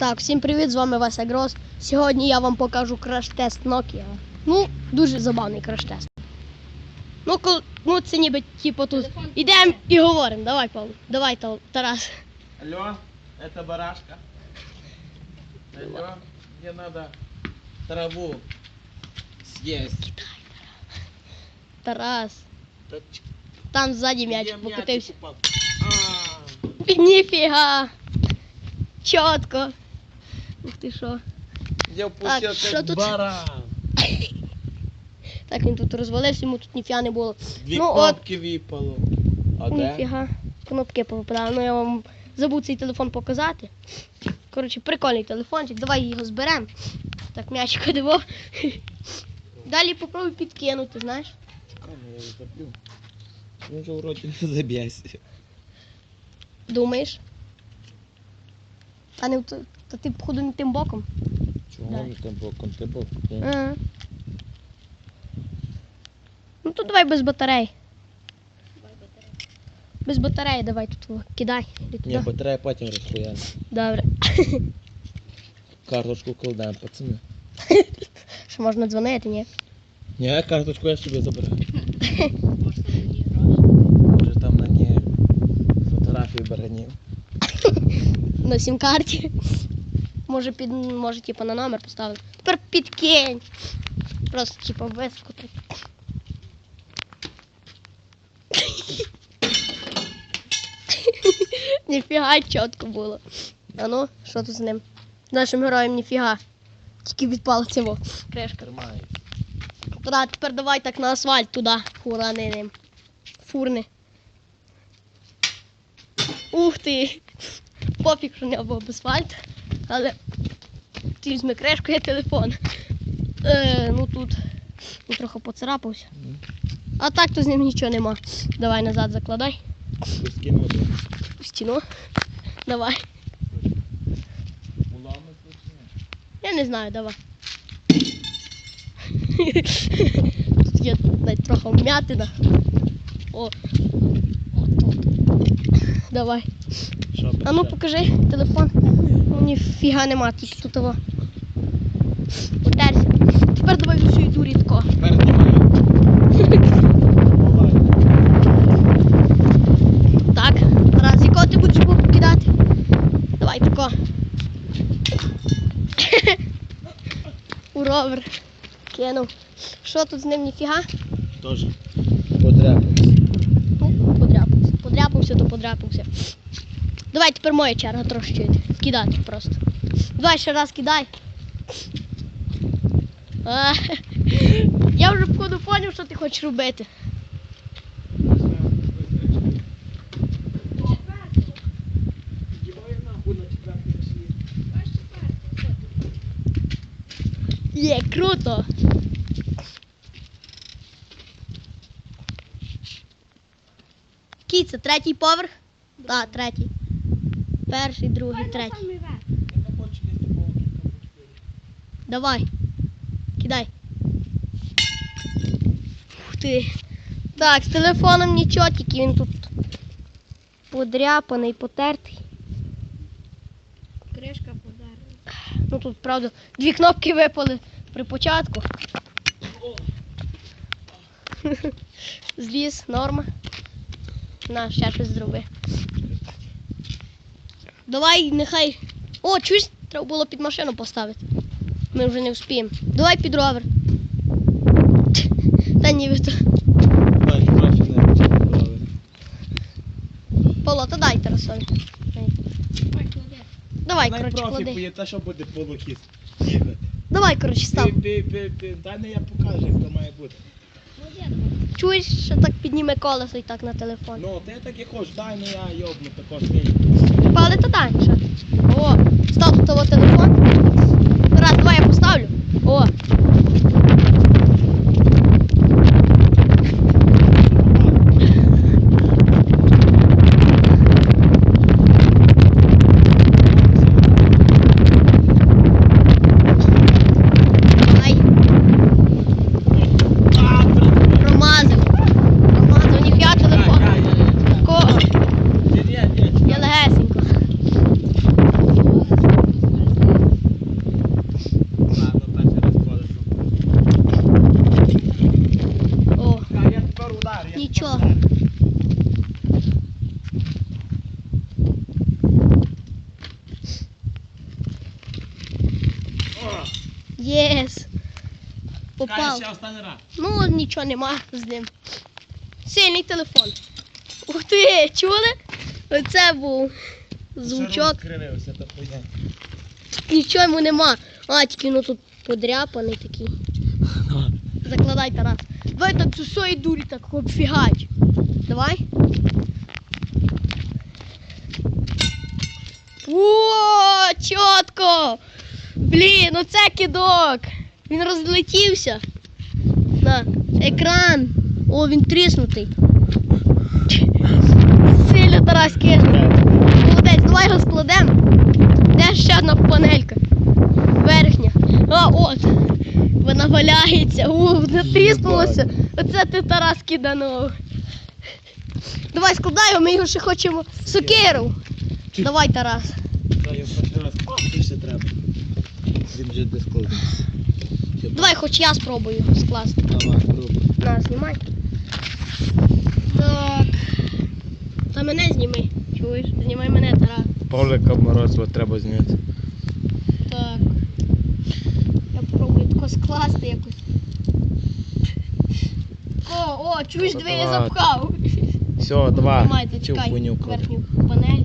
Так, всім привіт, з вами Вася Гроз. Сьогодні я вам покажу краш-тест Nokia. Ну, дуже забавний краш-тест. Ну, кол... ну це ніби типу тут. Ідемо і говоримо. Давай, Павло. Давай, Тарас. Алло, это барашка. Алло, мне надо траву съесть. Тарас. Там ззаді м'яч мячик покотився. Ніфіга. Чітко. Ух ти що. Я Так, що как тут? баран. Так він тут розвалився, йому тут ніфіга не було. Две Ну, от. кнопки выпало. А де? Ніфіга. Кнопки повипадали. Ну я вам забув цей телефон показати. Коротше, прикольний телефончик. Давай його зберемо. Так, м'ячик диво. Далі попробуй підкинути, знаєш. Чекай, ну, я його заб'ю. Він же вроді не заб'єся. Думаєш? А не то, то ти походу не тим боком. Чого Дай. не там боком? Ти боком. Ага. Ну то давай без батарей. Без батареї давай тут кидай. Ні, батарея потім розхуяне. Добре. Карточку кладемо, пацани. Що можна дзвонити, ні? Ні, карточку я собі забираю. Може там на ній фотографії баранів. На сім-карті. Може під може типу на номер поставити. Тепер підкинь. Просто типу високо так. Ніфіга чітко було. А ну, що тут з ним? Нашим героєм ніфіга. Тільки відпала цього кришка. Туди, тепер давай так на асфальт туди. Фурани. Фурни. Ух ти! Пофіг, що не був асфальт. Але ти візьми кришку, я телефон. Е, ну тут ну, трохи поцарапався. А так то з ним нічого нема. Давай назад закладай. Куски води. В стіну. Давай. Я не знаю, давай. Тут є навіть трохи вмятина. О. От, от. Давай. А ну покажи телефон. Ну ніфіга нема тут тут того. Утерся. Тепер давай всю йду рідко. Тепер. Так, раз якого ти будеш був кидати? Давай тако. У ровер. Кинув. Що тут з ним ніфіга? Тоже подряпався. Ну, подряпався. Подряпався, то подряпався. Давай тепер моя черга трошки кидати просто. Давай ще раз кидай. А, я вже походу поняв, що ти хочеш робити. Є, круто. Який це третій поверх? Так, третій. Перший, другий, третій. Давай. Кидай. Ух ти. Так, з телефоном нічого, тільки він тут подряпаний, потертий. Кришка подарила. Ну тут, правда, дві кнопки випали при початку. Зліз, норма. На, ще щось зроби. Давай, нехай. О, чуєш, треба було під машину поставити. Ми вже не вспіємо. Давай під ровер. Та ні, ви то. Дай, трохи не брали. Павло, то дай Тарасові. Давай, коротше, клади. поїде, що буде полукіс. Давай, коротше, став. Дай не я покажу, як то має бути. Чуєш, що так підніме колесо і так на телефон. Ну, ти так і хочеш, дай не я йобну також мій. Пали дай, що? О, став того телефон. Раз, давай я поставлю. О, ай, А, блін. промазав. Промазав, ніфіга телефон. Ко, Ні, ні, ні. я легесенько. Єс. Попав. Ну, нічого нема з ним. Сильний телефон. Ух ти, чули? Оце був звучок. Нічого йому нема. А, тільки ну тут подряпаний такий. Закладай Тарас. Давай так з усої дурі так обфігать. Давай. О, чітко! Блін, оце кидок. Він розлетівся. На, екран. О, він тріснутий. Сильно Тарас киснув. Молодець, давай його складемо. Де ще одна панелька? Верхня. А, от. Вона валяється. У, натріснулося. Оце ти Тарас киданув. Давай складай його, ми його ще хочемо сокиру. Давай, Тарас. Та я перший раз пахти ще треба. Він вже де складений. Давай хоч я спробую скласти. Давай, пробуй. На, знімай. Так. Та мене зніми. Чуєш? Знімай мене, Тарас. Павлика Морозова треба зняти. Так. Я попробую тако скласти якось. О, о, чуєш, я давай. запхав. Все, два. Тримай, Цю зачекай хуйню клади. верхню панель.